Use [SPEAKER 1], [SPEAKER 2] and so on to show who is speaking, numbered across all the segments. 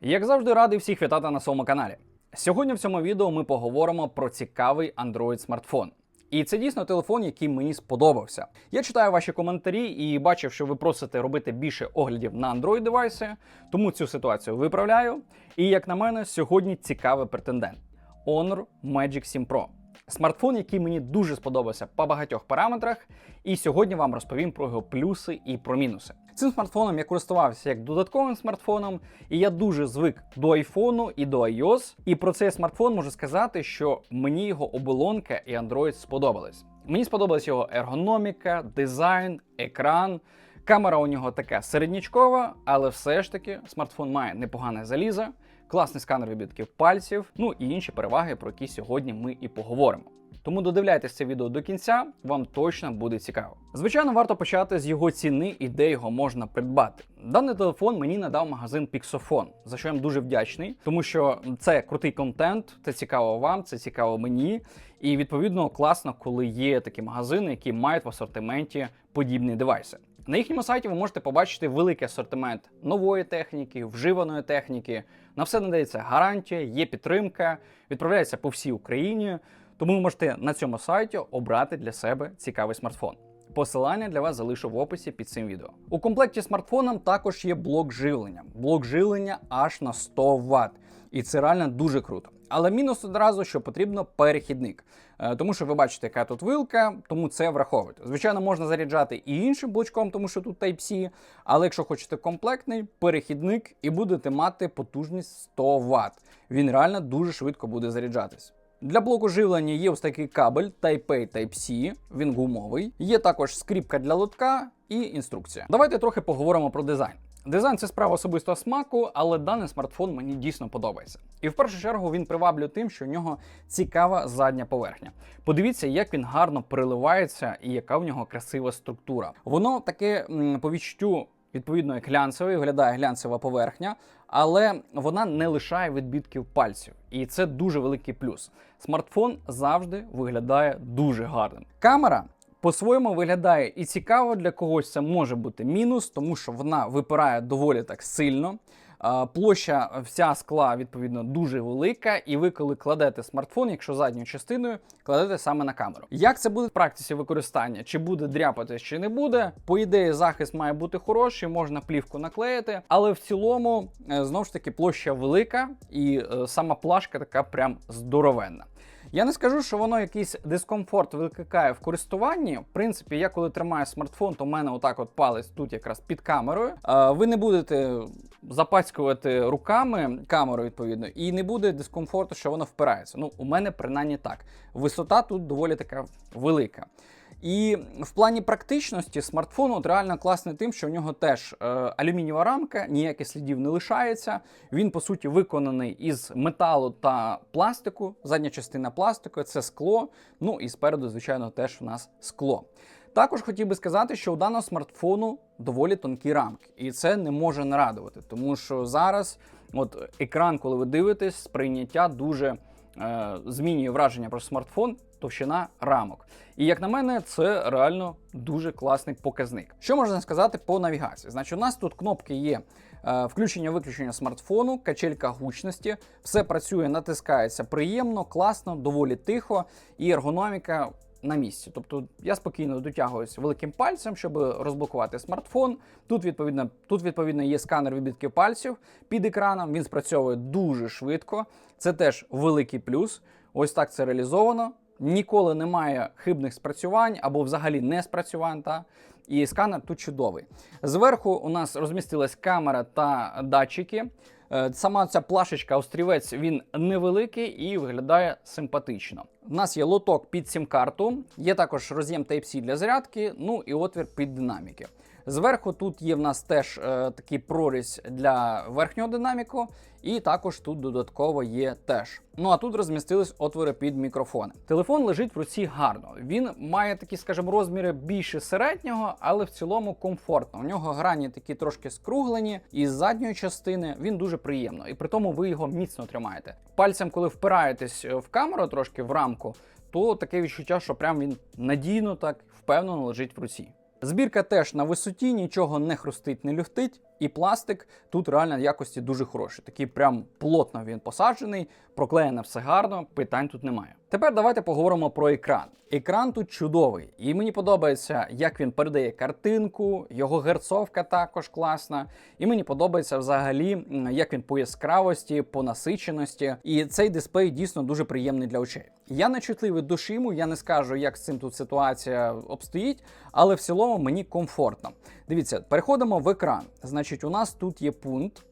[SPEAKER 1] Як завжди, радий всіх вітати на своєму каналі. Сьогодні в цьому відео ми поговоримо про цікавий Android смартфон. І це дійсно телефон, який мені сподобався. Я читаю ваші коментарі і бачив, що ви просите робити більше оглядів на Android девайси, тому цю ситуацію виправляю. І як на мене, сьогодні цікавий претендент Honor Magic 7 Pro. Смартфон, який мені дуже сподобався по багатьох параметрах, і сьогодні вам розповім про його плюси і про мінуси. Цим смартфоном я користувався як додатковим смартфоном, і я дуже звик до айфону і до iOS. І про цей смартфон можу сказати, що мені його оболонка і Android сподобались. Мені сподобалась його ергономіка, дизайн, екран. Камера у нього така середнячкова, але все ж таки смартфон має непогане залізо, класний сканер відбитків пальців, ну і інші переваги, про які сьогодні ми і поговоримо. Тому додивляйтесь це відео до кінця, вам точно буде цікаво. Звичайно, варто почати з його ціни і де його можна придбати. Даний телефон мені надав магазин Pixofon, за що я їм дуже вдячний, тому що це крутий контент, це цікаво вам, це цікаво мені. І відповідно класно, коли є такі магазини, які мають в асортименті подібні девайси. На їхньому сайті ви можете побачити великий асортимент нової техніки, вживаної техніки. На все надається гарантія, є підтримка, відправляється по всій Україні. Тому ви можете на цьому сайті обрати для себе цікавий смартфон. Посилання для вас залишу в описі під цим відео. У комплекті смартфоном також є блок живлення. Блок живлення аж на 100 Вт. І це реально дуже круто. Але мінус одразу, що потрібно перехідник. Е, Тому що ви бачите, яка тут вилка, тому це враховуйте. Звичайно, можна заряджати і іншим блочком, тому що тут Type-C, але якщо хочете комплектний, перехідник і будете мати потужність 100 Вт. Він реально дуже швидко буде заряджатись. Для блоку живлення є ось такий кабель Type-A Type-C, він гумовий. Є також скріпка для лотка і інструкція. Давайте трохи поговоримо про дизайн. Дизайн це справа особистого смаку, але даний смартфон мені дійсно подобається. І в першу чергу він приваблює тим, що в нього цікава задня поверхня. Подивіться, як він гарно переливається і яка в нього красива структура. Воно таке по відчуттю. Відповідно, як глянцевий, виглядає глянцева поверхня, але вона не лишає відбитків пальців. І це дуже великий плюс. Смартфон завжди виглядає дуже гарним. Камера по-своєму виглядає і цікаво для когось це може бути мінус, тому що вона випирає доволі так сильно. Площа вся скла відповідно дуже велика, і ви, коли кладете смартфон, якщо задньою частиною, кладете саме на камеру. Як це буде в практиці використання? Чи буде дряпатись, чи не буде? По ідеї, захист має бути хороший, можна плівку наклеїти, але в цілому е, знову ж таки площа велика, і е, сама плашка така прям здоровенна. Я не скажу, що воно якийсь дискомфорт викликає в користуванні. В принципі, я коли тримаю смартфон, то в мене отак от палець тут якраз під камерою. Ви не будете запацькувати руками камеру, відповідно, і не буде дискомфорту, що воно впирається. Ну, у мене принаймні так. Висота тут доволі така велика. І в плані практичності смартфон от реально класний тим, що в нього теж е, алюмінієва рамка, ніяких слідів не лишається. Він, по суті, виконаний із металу та пластику. Задня частина пластику це скло. Ну і спереду, звичайно, теж у нас скло. Також хотів би сказати, що у даного смартфону доволі тонкі рамки, і це не може не радувати, тому що зараз, от екран, коли ви дивитесь, сприйняття дуже е, змінює враження про смартфон, товщина рамок. І як на мене, це реально дуже класний показник. Що можна сказати по навігації? Значить, у нас тут кнопки є. е, Включення-виключення смартфону, качелька гучності, все працює, натискається приємно, класно, доволі тихо, і ергономіка на місці. Тобто я спокійно дотягуюсь великим пальцем, щоб розблокувати смартфон. Тут відповідно, тут відповідно є сканер відбитків пальців під екраном. Він спрацьовує дуже швидко. Це теж великий плюс. Ось так це реалізовано. Ніколи немає хибних спрацювань або взагалі не спрацювань. Та? І сканер тут чудовий. Зверху у нас розмістилась камера та датчики. Е, Сама ця плашечка острівець він невеликий і виглядає симпатично. У нас є лоток під сім-карту, є також роз'єм Type-C для зарядки, ну і отвір під динаміки. Зверху тут є в нас теж е, такий прорізь для верхнього динаміку, і також тут додатково є теж. Ну а тут розмістились отвори під мікрофони. Телефон лежить в руці гарно. Він має такі, скажімо, розміри більше середнього, але в цілому комфортно. У нього грані такі трошки скруглені, і з задньої частини він дуже приємно, і при тому ви його міцно тримаєте. Пальцем, коли впираєтесь в камеру трошки в рамку, то таке відчуття, що прям він надійно так впевнено лежить в руці. Збірка теж на висоті, нічого не хрустить, не люфтить. І пластик тут реально якості дуже хороший. Такий прям плотно він посаджений, проклеєне все гарно, питань тут немає. Тепер давайте поговоримо про екран. Екран тут чудовий, і мені подобається, як він передає картинку, його герцовка також класна. І мені подобається взагалі, як він по яскравості, по насиченості. І цей дисплей дійсно дуже приємний для очей. Я не чутливий до шиму, я не скажу, як з цим тут ситуація обстоїть, але в цілому мені комфортно. Дивіться, переходимо в екран. Значить, у нас тут є пункт.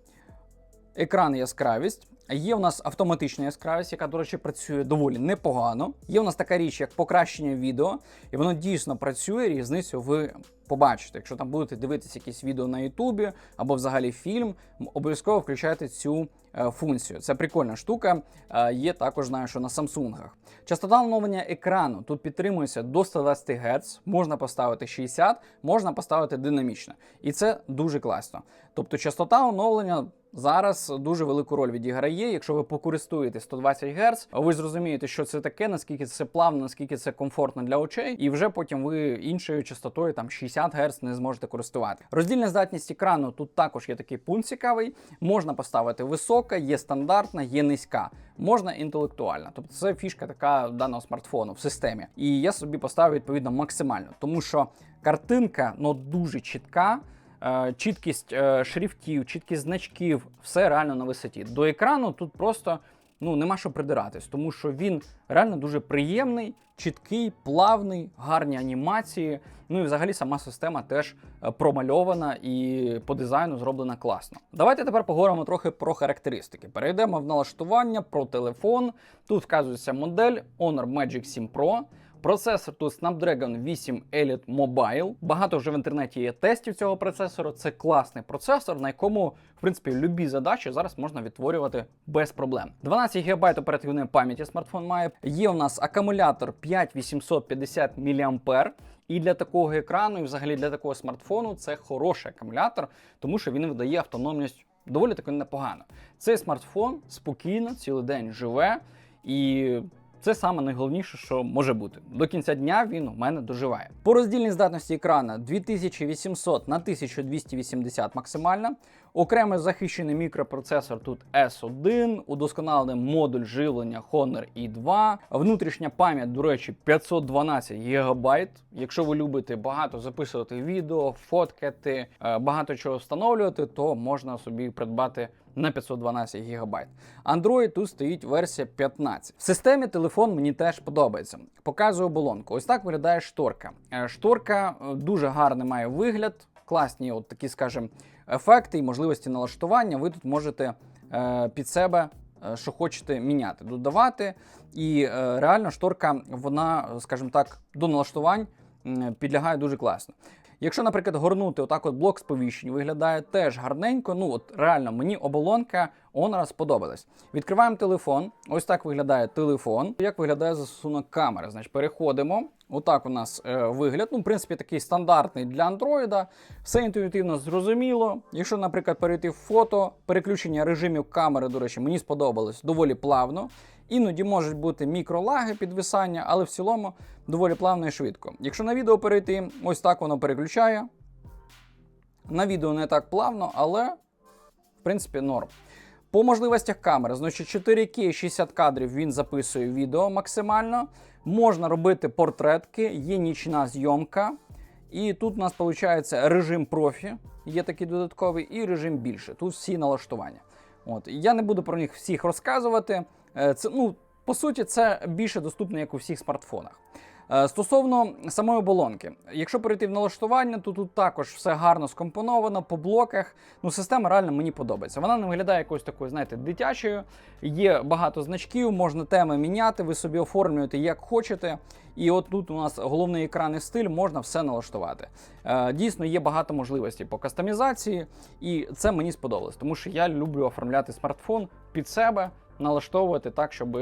[SPEAKER 1] Екран яскравість. Є у нас автоматична яскравість, яка, до речі, працює доволі непогано. Є у нас така річ, як покращення відео, і воно дійсно працює. Різницю ви побачите. Якщо там будете дивитися якісь відео на Ютубі або взагалі фільм, обов'язково включайте цю е, функцію. Це прикольна штука. Е, є також знаю, що на Самсунгах. Частота оновлення екрану тут підтримується до 120 Гц, можна поставити 60, можна поставити динамічно. І це дуже класно. Тобто частота оновлення зараз дуже велику роль відіграє. Якщо ви покористуєте 120 Гц, ви зрозумієте, що це таке, наскільки це плавно, наскільки це комфортно для очей, і вже потім ви іншою частотою там 60 Гц не зможете користувати. Роздільна здатність екрану тут також є такий пункт цікавий. Можна поставити висока, є стандартна, є низька. Можна інтелектуальна. Тобто це фішка така даного смартфону в системі. І я собі поставив відповідно максимально, тому що картинка ну дуже чітка. Е, Чіткість е, шрифтів, чіткість значків, все реально на висоті. До екрану тут просто ну нема що придиратись, тому що він реально дуже приємний, чіткий, плавний, гарні анімації. Ну і взагалі сама система теж е, промальована і по дизайну зроблена класно. Давайте тепер поговоримо трохи про характеристики. Перейдемо в налаштування про телефон. Тут вказується модель Honor Magic 7 Pro. Процесор тут Snapdragon 8 Elite Mobile. Багато вже в інтернеті є тестів цього процесору. Це класний процесор, на якому, в принципі, любі задачі зараз можна відтворювати без проблем. 12 ГБ оперативної пам'яті смартфон має. Є у нас акумулятор 5850 мАh. І для такого екрану, і взагалі для такого смартфону, це хороший акумулятор, тому що він видає автономність доволі таки непогано. Цей смартфон спокійно цілий день живе і. Це саме найголовніше, що може бути. До кінця дня він у мене доживає. По роздільній здатності екрана 2800 на 1280 максимальна. Окремий захищений мікропроцесор тут S1, удосконалений модуль живлення Honor i2, внутрішня пам'ять, до речі, 512 ГБ. Якщо ви любите багато записувати відео, фоткати, е, багато чого встановлювати, то можна собі придбати на 512 ГБ. Android тут стоїть версія 15. В системі телефон мені теж подобається. Показую оболонку. Ось так виглядає шторка. Е, Шторка е, дуже гарний має вигляд, класні, от такі, скажімо, ефекти і можливості налаштування. Ви тут можете е, під себе. Що хочете міняти, додавати, і реально шторка, вона, скажімо так, до налаштувань підлягає дуже класно. Якщо, наприклад, горнути отак от блок сповіщень, виглядає теж гарненько. Ну от реально мені оболонка Honor сподобалась. Відкриваємо телефон. Ось так виглядає телефон. Як виглядає застосунок камери? Значить, переходимо. Отак у нас е, вигляд. Ну, в принципі, такий стандартний для Андроїда. Все інтуїтивно зрозуміло. Якщо, наприклад, перейти в фото, переключення режимів камери, до речі, мені сподобалось доволі плавно. Іноді можуть бути мікролаги підвисання, але в цілому доволі плавно і швидко. Якщо на відео перейти, ось так воно переключає. На відео не так плавно, але в принципі норм. По можливостях камери, значить 4К 60 кадрів він записує відео максимально. Можна робити портретки, є нічна зйомка. І тут у нас виходить режим профі, є такий додатковий, і режим більше. Тут всі налаштування. От. Я не буду про них всіх розказувати. Е, Це, ну, по суті, це більше доступно, як у всіх смартфонах. Е, Стосовно самої оболонки, якщо перейти в налаштування, то тут також все гарно скомпоновано по блоках. Ну, система реально мені подобається. Вона не виглядає якось такою, знаєте, дитячою. Є багато значків, можна теми міняти, ви собі оформлюєте як хочете. І от тут у нас головний екран і стиль, можна все налаштувати. Е, Дійсно, є багато можливостей по кастомізації, і це мені сподобалось, тому що я люблю оформляти смартфон під себе, налаштовувати так, щоб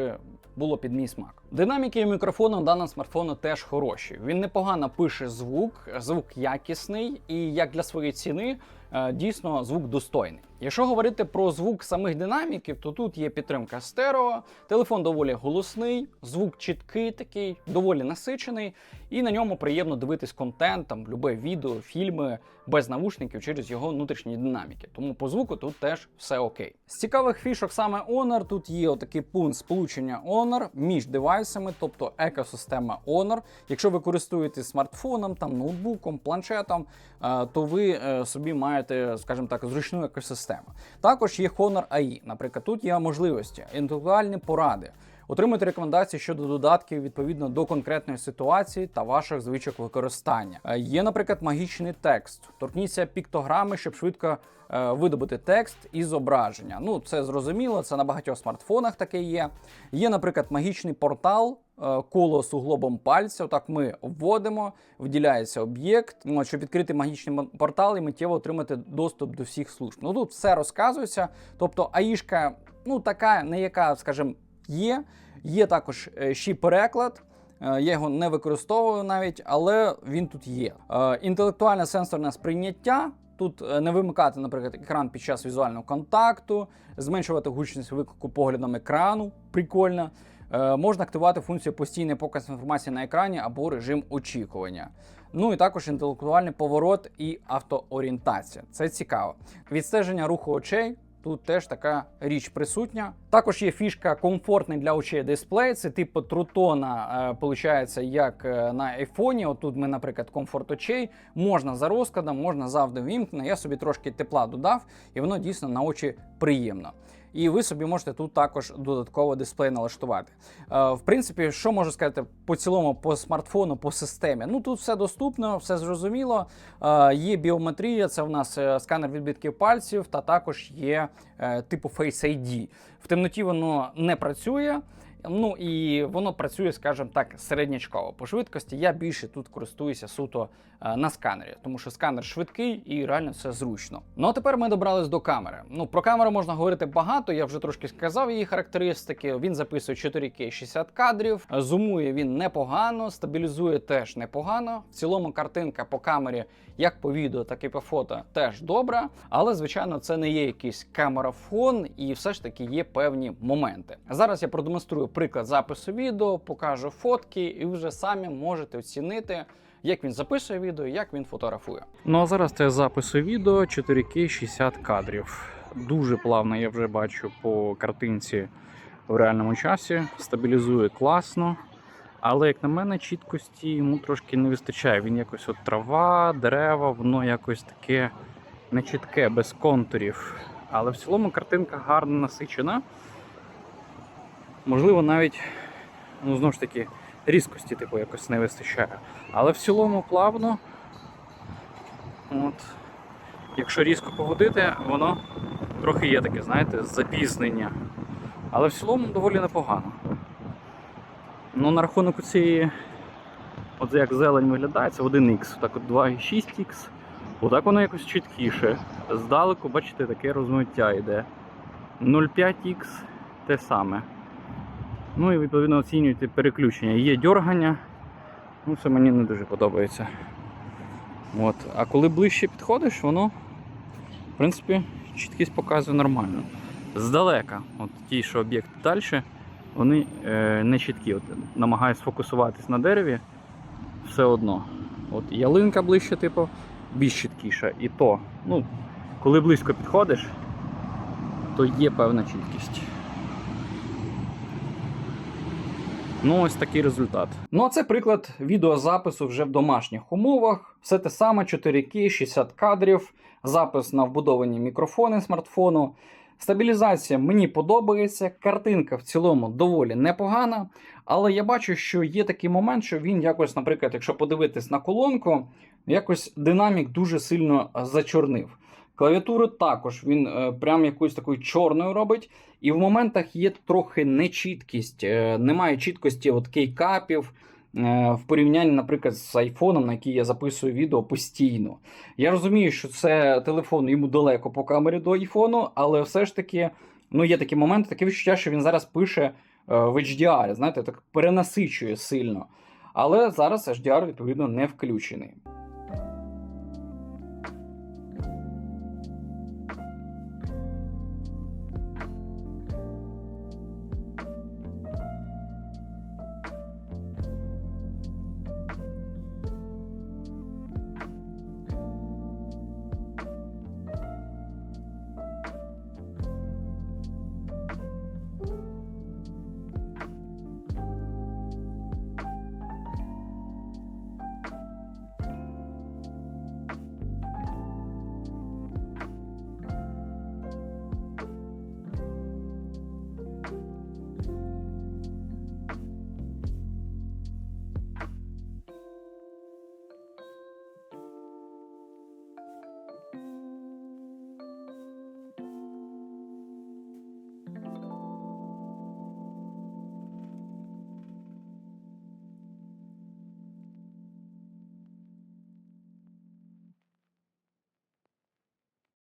[SPEAKER 1] було під мій смак. Динаміки мікрофону даного смартфону теж хороші. Він непогано пише звук, звук якісний, і як для своєї ціни е, дійсно звук достойний. Якщо говорити про звук самих динаміків, то тут є підтримка стерео, телефон доволі голосний, звук чіткий такий, доволі насичений, і на ньому приємно дивитись контент, там любе відео, фільми без навушників через його внутрішні динаміки. Тому по звуку тут теж все окей. З цікавих фішок саме Honor тут є отакий пункт сполучення Honor між девайсами, тобто екосистема Honor. Якщо ви користуєтесь смартфоном, там ноутбуком, планшетом, е, то ви е, собі маєте, скажімо так, зручну екосистему. Також є Honor AI. Наприклад, тут є можливості, інтелектуальні поради. Отримуйте рекомендації щодо додатків відповідно до конкретної ситуації та ваших звичок використання. Е, Є, наприклад, магічний текст. Торкніться піктограми, щоб швидко е, видобути текст і зображення. Ну, це зрозуміло, це на багатьох смартфонах таке є. Є, наприклад, магічний портал. Е, Коло з углобом пальця, так ми вводимо, виділяється об'єкт. Ну, щоб відкрити магічний портал і миттєво отримати доступ до всіх служб. Ну тут все розказується. Тобто, АІшка, ну така, не яка, скажімо, є. Є також е, ще переклад. Е, Я його не використовую навіть, але він тут є. Інтелектуальне сенсорне сприйняття. Тут не вимикати, наприклад, екран під час візуального контакту, зменшувати гучність виклику поглядом екрану. Прикольно. Е, Можна активувати функцію постійний показ інформації на екрані або режим очікування. Ну і також інтелектуальний поворот і автоорієнтація. Це цікаво. Відстеження руху очей. Тут теж така річ присутня. Також є фішка комфортний для очей дисплей. Це типу трутона, е, получається, як е, на айфоні. Отут ми, наприклад, комфорт очей. Можна за розкладом, можна завжди. Я собі трошки тепла додав, і воно дійсно на очі приємно. І ви собі можете тут також додатково дисплей налаштувати. Е, в принципі, що можу сказати по цілому, по смартфону, по системі. Ну тут все доступно, все зрозуміло. Е, є біометрія, це в нас е, сканер відбитків пальців, та також є типу Face ID. В темноті воно не працює. Ну і воно працює, скажімо так, середнячково. По швидкості я більше тут користуюся суто е, на сканері, тому що сканер швидкий і реально все зручно. Ну а тепер ми добрались до камери. Ну про камеру можна говорити багато. Я вже трошки сказав її характеристики. Він записує 4К 60 кадрів, зумує він непогано, стабілізує теж непогано. В цілому картинка по камері, як по відео, так і по фото, теж добра. Але звичайно, це не є якийсь камерафон, і все ж таки є певні моменти. Зараз я продемонструю приклад запису відео, покажу фотки, і вже самі можете оцінити. Як він записує відео, як він фотографує. Ну а зараз це запису відео 4К 60 кадрів. Дуже плавно я вже бачу по картинці в реальному часі. Стабілізує класно. Але, як на мене, чіткості йому трошки не вистачає. Він якось от трава, дерева, воно якось таке нечітке, без контурів. Але в цілому картинка гарно насичена. Можливо, навіть, ну, знову ж таки, різкості типу, якось не вистачає. Але в цілому плавно. От. Якщо різко погодити, воно трохи є таке, знаєте, запізнення. Але в цілому доволі непогано. Ну, на рахунок цієї, от як зелень виглядає, це 1х, так от 2,6х. Отак воно якось чіткіше. Здалеку, бачите, таке розмиття йде. 0,5х те саме. Ну і відповідно оцінюєте переключення. Є дьоргання, ну це мені не дуже подобається. От. А коли ближче підходиш, воно, в принципі, чіткість показує нормально. Здалека, от ті, що об'єкт далі, вони е, не чіткі. От, намагаюсь фокусуватись на дереві, все одно. От ялинка ближче, типу, більш чіткіша. І то, ну, коли близько підходиш, то є певна чіткість. Ну, ось такий результат. Ну, а це приклад відеозапису вже в домашніх умовах. Все те саме 4К, 60 кадрів, запис на вбудовані мікрофони смартфону. Стабілізація мені подобається, картинка в цілому доволі непогана, але я бачу, що є такий момент, що він якось, наприклад, якщо подивитись на колонку, якось динамік дуже сильно зачорнив. Клавіатуру також він е, прям якоюсь такою чорною робить, і в моментах є трохи нечіткість, е, немає чіткості от кейкапів. е, В порівнянні, наприклад, з айфоном, на який я записую відео постійно. Я розумію, що це телефон йому далеко по камері до айфону, але все ж таки ну, є такі моменти, таке відчуття, що він зараз пише в HDR, знаєте, так перенасичує сильно. Але зараз HDR, відповідно, не включений.